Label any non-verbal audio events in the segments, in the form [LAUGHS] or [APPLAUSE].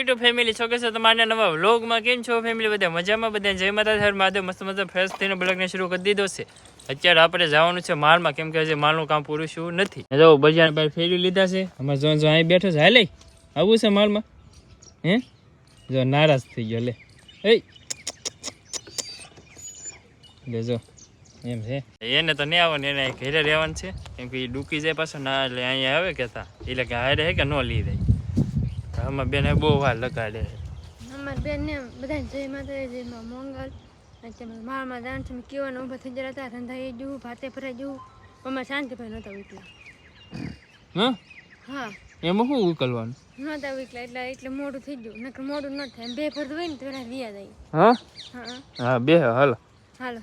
YouTube family છો કે છો તમારા નવા વ્લોગમાં કેમ છો ફેમિલી બધા મજામાં, બધા જય માતા હર મહાદેવ. મસ્ત મસ્ત ફ્રેશ થઈને બ્લોગને શરૂ કરી દીધો છે. અત્યારે આપણે જવાનું છે માલમાં. કેમ કે હજી માલનું કામ પૂરું શું નથી. જો, બજાર બહાર ફેરવી લીધા છે. અમારે જો અહીં બેઠો છે. હાલે આવું છે માલમાં? હે? જો, નારાજ થઈ ગયો, લે. એ. જો. એમ છે. એને તો નહીં આવવાનું, એને ઘરે રહેવાનું છે. કેમ કે એ ડૂકી જાય પાછો, ના, એટલે અહીંયા આવે કેતા એટલે કે હારે હે કે ન લઈ જાય આમાં બેન બહુ વાર લગાડે અમારા બેન ને બધા જય માતા જય માં મંગલ. મારમાં જાણ છે કેવાના ઊભા થઈ જતા ધંધા એ જવું ભાતે ફરાઈ જવું. અમારે શાંતિ ભાઈ નહોતા ઉકલા હા? એમાં શું ઉકલવાનું? નહોતા ઉકલા એટલે એટલે મોડું થઈ ગયું. નકર મોડું ન થાય. બે ફરતું હોય ને તો પેલા વિયા જાય. હા? હા. હા બે હાલો. હાલો.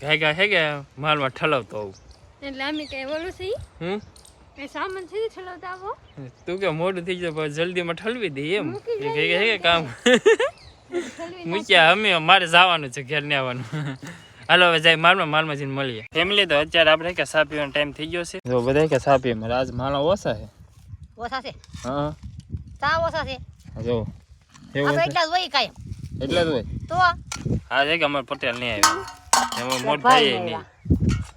ગાય હે ગયા માલમાં ઠલવતો આવું એટલે અમે કઈ બોલું છે ઈ? હમ? સામાન આવો તું કે મોડું થઈ જાય પણ જલ્દીમાં ઠલવી દે એમ. કે કે કામ. મૂક્યા અમે મારે જવાનું છે ઘેર ને આવવાનું. હાલો હવે જાય માલમાં માલમાં જઈને મળીએ. ફેમિલી તો અત્યારે આપણે કે સા પીવાનો ટાઈમ થઈ ગયો છે. જો બધા કે સા પીએ આજ માલા ઓછા છે. ઓછા છે? હા. ચા ઓછા છે. જો એવું એટલા જ હોય કાયમ એટલે જ હોય? તો? હા છે કે અમારે પટેલ નહીં આવ્યો. એમાં મોટ ભાઈ ભાઈ નહીં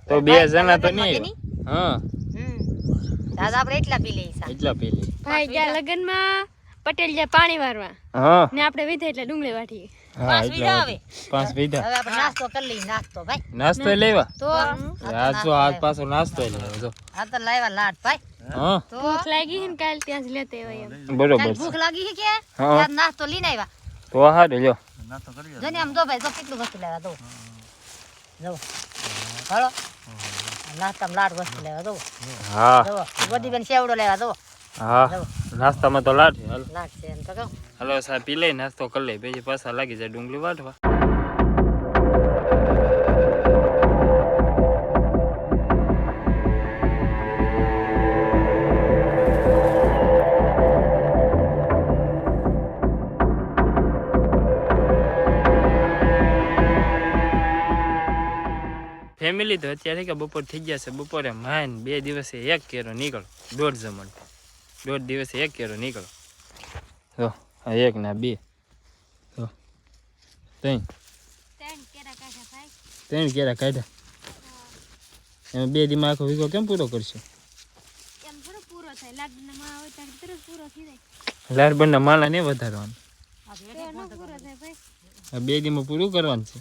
તો બે જણા તો નહીં હા. દાદા આપણે એટલા પી લઈ સા. એટલા લઈ ભાઈ ગયા લગ્નમાં પટેલ જ્યાં પાણી વારવા હા. ને આપણે વિધે એટલે ડુંગળી વાટીએ. પાંચ વિધા આવે. પાંચ વિધા હવે આપણે નાસ્તો કરી લઈ નાસ્તો ભાઈ. નાસ્તો લેવા. તો? આજ આજ પાછો નાસ્તો લેવા જો. આ તો લાવ્યા લાટ ભાઈ. હા. તો? ભૂખ લાગી છે ને કાલ ત્યાં જ લેતે હોય એમ. બરોબર ભૂખ લાગી છે કે? હા. નાસ્તો લઈને આવ્યા. તો હારું લ્યો જો ને આમ જો ભાઈ જો કેટલું વસ્તુ લેવા દો જો. હાલો નાસ્તામાં લાડ વસ્તુ લેવા દો હા બધી બેન સેવડો લેવા દો. હા. નાસ્તામાં તો લાટ લાડ લાટ છે એમ તો કહું. હાલો સા પી લઈ નાસ્તો કરી લઈ પછી પાછા લાગી જાય ડુંગળી વાટવા. ફેમિલી લીધો અત્યારે કે બપોર થઈ ગયા છે. બપોરે માન બે દિવસે એક કેરો નીકળો. દોઢ જમણ દોઢ દિવસે એક કેરો નીકળો. જો આ એક ના બે. જો ત્રણ. ત્રણ કેરા કાઢ્યા એમાં બે દીમાં આખો વીઘો કેમ પૂરો કરશે? એમ માળા વધારવાનું. ન આ બે દીમાં પૂરું કરવાનું છે.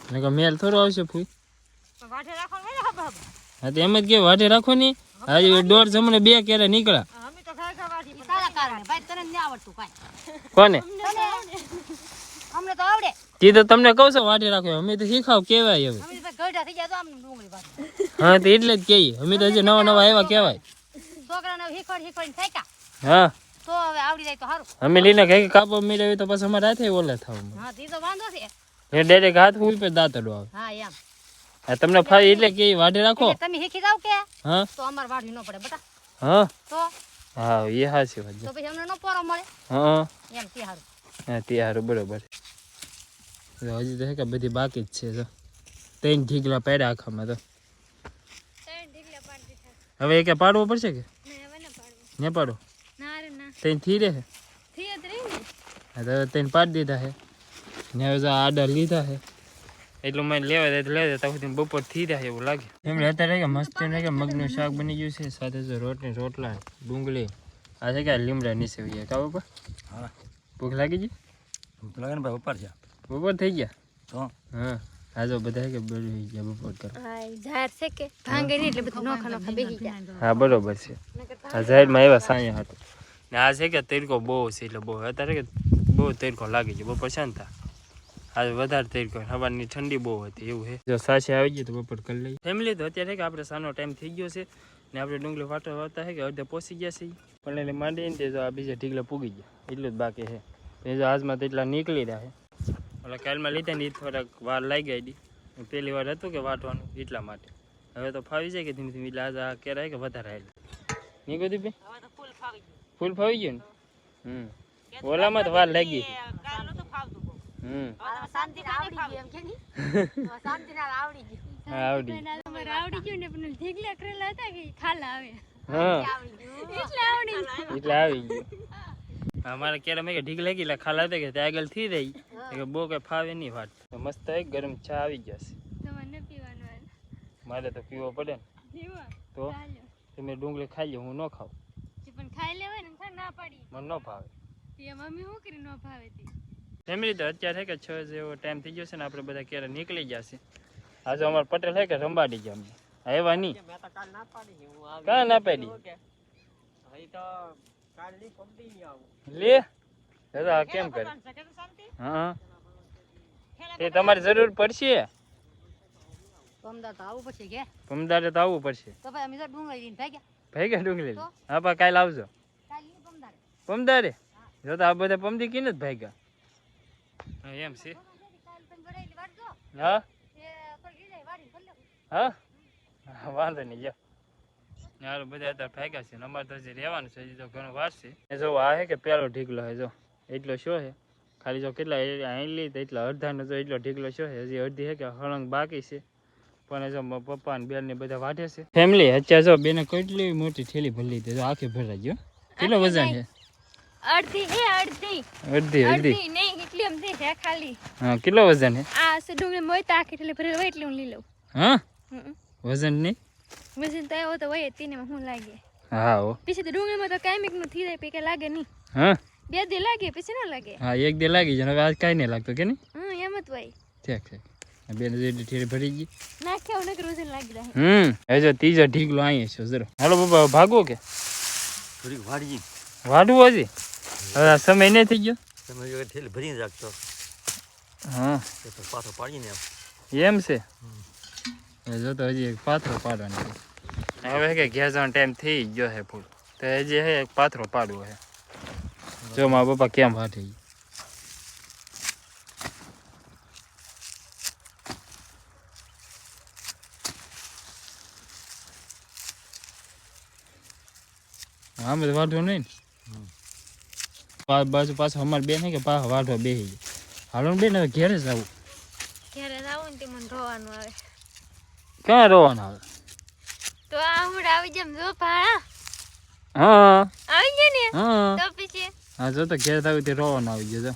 નકર મેલ થોડો આવશે ફૂઈ વાઠે રાખવાનું ને હબ હબ હા તો એમ જ કે વાઢે રાખો ને આજે દોઢ જમણે બે કેરા નીકળ્યા. અમે તો ખાઈ ખા વાઠી તારા કારણે. ભાઈ તને નહીં આવડતું કાંઈ. કોને? અમને તો આવડે. તી તો તમને કહું છું વાઢે રાખો અમે તો શીખાવ કેવાય હવે. અમે તો ગઢા થઈ જાય તો આમ ડુંગળી પાછું હા તો એટલે જ કહીએ. અમે તો હજી નવા નવા આવ્યા થાક્યા હા. તો હવે આવડી જાય તો સારું. અમે લઈને કઈ કાપો મેળવી તો પછી અમારે હાથે ઓલા થાવ. હા તે તો વાંધો છે. એ ડાયરેક્ટ હાથ ઉપર દાંતડો આવે. હા એમ. આ તમને ફાઈ એટલે કે વાઢે રાખો? તમે હેખી જાવ કે? હા? તો અમાર વાઢી ન પડે બટા. હા? તો? હા એ હાસી વાત છે. તો પછી અમને નો પોરો મળે. હા. એમ તે સારું હા તે હારું બરોબર. જો હજી તો હે કે બધી બાકી જ છે તો ત્રણ ઢીકલા પડ્યા આખામાં તો. હવે એ કે પાડવો પડશે કે? ના હવે ના પાડવું. ને પાડો? ના રે ના. ત્રણથી રહે હા ત્રણ પાડી દીધા છે ને હવે જો આડા લીધા છે. એટલું મને લેવા દે તો લેવા દે ત્યાં સુધી બપોર થઈ રહ્યા એવું લાગે. એમ અત્યારે કે મસ્ત ને કે મગનું શાક બની ગયું છે સાથે જો રોટલી રોટલા ડુંગળી. આ છે કે લીમડા નીચે ગયા કા બપોર હા. ભૂખ લાગી ગઈ? લગન ભાઈ ઉપર છે. બપોર થઈ ગયા? તો? હા. હા જો બધા કે બળી ગયા બપોર કરવા. હા ઈ ઝાડ છે કે ભાંગે નહીં એટલે બધું નોખા નોખા બેસી જાય હા બરોબર છે. આ જાહેરમાં આવ્યા સાંયા હતું. ને આ છે કે તડકો બહુ છે એટલે બહુ. અત્યારે કે બહુ તડકો લાગી ગયો. બપોર છે ને તા આજે વધારે તડકો સવારની ઠંડી બહુ હતી એવું છે જો સાસે આવી ગઈ તો બપોર કરી લઈએ. ફેમિલી તો અત્યારે કે આપણે સાનો ટાઈમ થઈ ગયો છે ને આપણે ડુંગળી વાટો વાવતા છે કે અડધે પહોંચી ગયા છે પણ એટલે માંડીને તે જો આ બીજા ઢીકલા પૂગી ગયા. એટલું જ બાકી છે. એ જો આજમાં તો એટલા નીકળી રહ્યા છે. ઓલા કાલમાં લીધા ને એ થોડાક વાર લાગી ગઈ પહેલી વાર હતું કે વાટવાનું એટલા માટે. હવે તો ફાવી જાય કે ધીમે ધીમે એટલે આજે આ કેરાય કે વધારે આવેલું નહીં કીધું ભાઈ ફૂલ ફાવી ગયું. ફૂલ ફાવી ગયું ને? હમ. ઓલામાં તો વાર લાગી કાલ નતું ફાવતું બહુ હમ હવે શાંતિ આવડી ગયું નહીં શાંતિ આવડી ગયું. હા આવડી અમારે આવડી ને પણ ઢીકલા કરેલા હતા કે ખાલા આવે. એટલે આવડી ગયું. એટલે આવી ગયું. અમારે ક્યારે મેં ઢીક લાગી ખાલા હતા કે તે આગળથી રહી કે બહુ કઈ ફાવે નહીં વાત. મસ્ત એક ગરમ ચા આવી જશે. મારે તો પીવો પડે ને. તો? તમે ડુંગળી ખાઈ લે હું ન ખાઉં. પણ ખાઈ લેવાય ને ના પાડી મને ન ભાવે. મમ્મી શું કરી ન ભાવે તે? ફેમિલી તો અત્યારે છે કે છ જેવો ટાઈમ થઈ ગયો છે ને આપણે બધા ક્યારે નીકળી જશે આજે અમારે પટેલ છે કે રંબાડી ગયા અમને. આવ્યા નહીં. કા ના પાડી લે દાદા કેમ કરે? હા. એ તમારે જરૂર પડશે? અમદાવાદ તો આવવું પડશે પમદારે તો આવવું પડશે. ભાઈ અમે ડુંગળી? હા પા કાલે આવજો. પમદારે જો તો આ બધા પમદી કીને જ ભાઈ હા એમ છે. હા? હા? વાંધો નહીં જો હારું બધા અત્યારે ફાગ્યા છે અમારે તો હજી રહેવાનું છે હજી તો ઘણું વાર છે. જો આ હે કે પેલો ઢીકલો હે જો. એટલો શો હે? ખાલી જો કેટલા એ અહીં લી તો એટલા અડધાનો જો એટલો ઢીકલો શો હે? હજી અડધી હે કે હળંગ બાકી છે. પણ જો પપ્પા ને બેન ને બધા વાઢે છે. ફેમિલી અત્યારે જો બેને કેટલી મોટી થેલી ભરી લીધી જો આખી ભરાઈ ગયો કેટલો વજન છે? અડધી હે અડધી. અડધી અડધી. નહીં એટલી અમથી છે ખાલી. હા કેટલો વજન છે? આ સ ડુંગળી મોય આખી એટલે ભરેલો હોય એટલે હું લઈ લઉં. હા? વજન નહીં? વજન તો આવ્યો તો હોય તેને હું લાગે. હા હો. પછી તો ડુંગળીમાં તો કાયમિકનું થઈ જાય પછી લાગે નહીં. હા? બે દે લાગે પછી ન લાગે. હા એક દે લાગી જાય હવે આજ કાંઈ નહીં લાગતું કે નહીં? હમ એમ જ હોય. ઠીક ઠીક. બે જેટલી થેલી ભરી ગઈ. નાખ્યા વગર વજન લાગી જાય. હમ જો ત્રીજો ઢીકલો અહીંયા છે જરો હાલો બાબા ભાગો કે? થોડીક વાડી હજી? હવે આ સમય નહીં થઈ ગયો તમે જો ઠેલી ભરીને રાખતો હા તો તો પાછો પાડીને આપ. એમ છે હવે જો તો હજી એક પાથરો પાડવાનો છે હવે કે ઘેર જવાનો ટાઈમ થઈ ગયો છે ફૂલ તો હજી હે એક પાથરો પાડવો છે જો મારા પપ્પા કેમ વાટી આમ જ વાંધો નહીં ને પા- બાજુ પાછું અમારે બેન છે કે પાછા બેસી જાય હાલો ને બેન હવે ઘેરે જ આવું. ઘરે આવું ને તે મને રોવાનું આવે. ક્યાં રોવાના આવે? તો આ હમણાં આવી જેમ જો ભાડા હા. આવી ગયા ને? હા. તો પછી? હા જો તો ઘેર આવું તે રોવાનું આવી ગયો જો.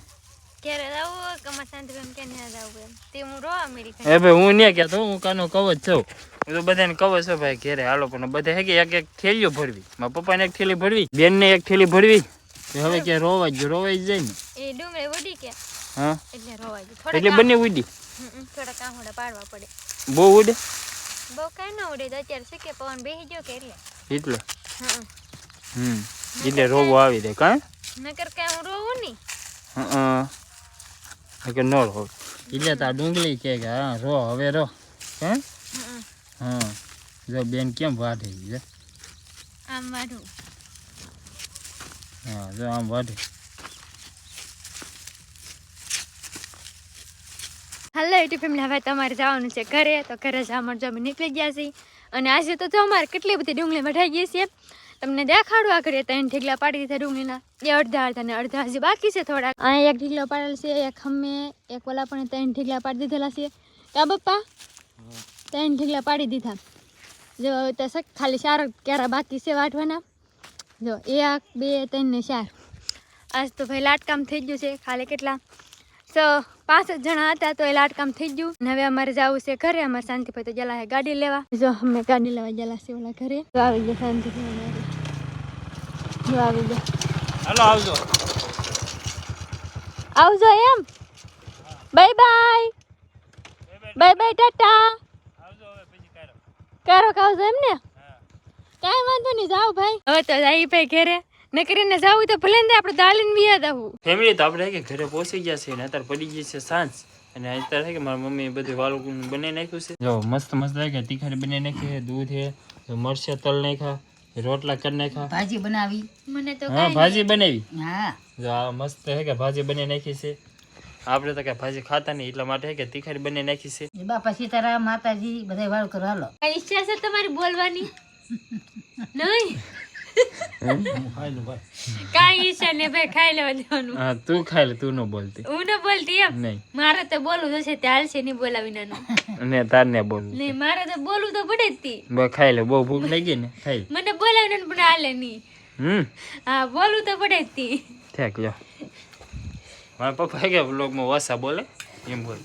ઘરે આવું કમા શાંતિબેન કે ના જાવું એમ? તે હું રોવા મળી એ ભાઈ હું નહીં કહેતો હું કાનો કવચ છું હું તો બધાને કવચ છે ભાઈ ઘેરે હાલો પણ બધા હે કે એક એક થેલીઓ ભરવી. મારા પપ્પાને એક થેલી ભરવી બેનને એક થેલી ભરવી. હવે કે રોવાઈ જ રોવાઈ જાય ને. એ ડુંગળી ઉડી કે. હા? એટલે રોવાય ગયો. એટલે બંને ઉડી? હમ, થોડા કામોડા પાડવા પડે. બહુ ઉડે? બહુ કાંઈ ના ઉડે તો અત્યારે શીખે કે પવન બેસી ગયો કે એટલે? એટલે? હમ. એટલે રોવો આવી દે કાં? નકર કાંઈ હું રોવું નહીં. હા કે ન રો એટલે તો આ ડુંગળી કે કે હા રો હવે રો. હે. હા. જો બેન કેમ વાઢે છે? આમ વાઢું. હા જો આમ વાઢે હાલો યુટ્યુબ ફેમિલી હવે તમારે જવાનું છે ઘરે તો ઘરે જવા મળજો અમે નીકળી ગયા છીએ. અને આજે તો જો અમારે કેટલી બધી ડુંગળી વઢાઈ ગઈ છે. તમને દેખાડું આગળ ત્રણ ઢીગલા પાડી દીધા ડુંગળીના. એ અડધા અડધા ને અડધા હજી બાકી છે થોડાક. અહીંયા એક ઢીગલો પાડેલ છે એક ખમે એક ઓલા પણ ત્રણ ઢીગલા પાડી દીધેલા છે. કા બપ્પા? ત્રણ ઢીગલા પાડી દીધા. જો ખાલી ચાર કેરા બાકી છે વાટવાના જો એક બે ત્રણ ને ચાર. આજ તો ભાઈ લાટકામ થઈ ગયું છે ખાલી કેટલા? સો પાંચ જણા હતા તો એ લાટકામ થઈ ગયું. ને હવે અમારે જવું છે ઘરે અમારે શાંતિભાઈ તો જલા છે ગાડી લેવા. જો અમે ગાડી લેવા જલા છે ઓલા ઘરે. તો આવી ગયા શાંતિભાઈ જો આવી ગયા. હાલો આવજો. આવજો એમ? Bye bye. Bye bye. Tata. કારો ખાવજો એમ ને કાંઈ વાંધો નહીં જાઓ ભાઈ. હવે તો જાય ભાઈ ઘરે. ન કરીને જાવું તો ભલે ને આપણે દાલીને બી યાદ આવું. ફેમિલી તો આપણે કે ઘરે પહોંચી ગયા છે ને અત્યારે પડી ગઈ છે સાંજ. અને અત્યારે કે મારી મમ્મી બધું વાલું બનાવી નાખ્યું છે. જો મસ્ત મસ્ત લાગે તીખારી બનાવી નાખી દૂધ છે જો મરચાં તલ નાખ્યા રોટલા કરી નાખ્યા. ભાજી બનાવી. મને તો હા ભાજી બનાવી. હા. જો આ મસ્ત હે કે ભાજી બનાવી નાખી છે. આપણે તો કે ભાજી ખાતા નહીં એટલા માટે છે કે તીખારી બનાવી નાખી છે. બાપા સીતારામ માતાજી બધા વાળ કરો હાલો. ઈચ્છા છે તમારી બોલવાની? [LAUGHS] નહીં. કાંઈ ઈચ્છા ને ભાઈ ખાઈ લેવા દેવાનું. હા તું ખાઈ લે તું ન બોલતી. હું ન બોલતી એમ? નહીં. મારે તો બોલવું જશે ત્યાં છે નહીં બોલાવી નાનું. ને તાર ને બોલવું નહીં મારે તો બોલવું તો પડે જ તી. બસ ખાઈ લે બહુ ભૂખ લાગી ને ખાઈ મને બોલાવી બોલાવીને પણ હાલે નહીં. હમ. હા બોલવું તો પડે જ તી. ઠેક લ્યો. મારા પપ્પા કે બ્લોગમાં વસા બોલે? એમ બોલ.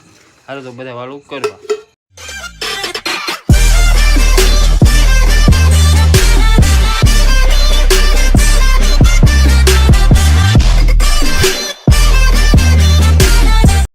હારું તો બધા વાળું કરવા.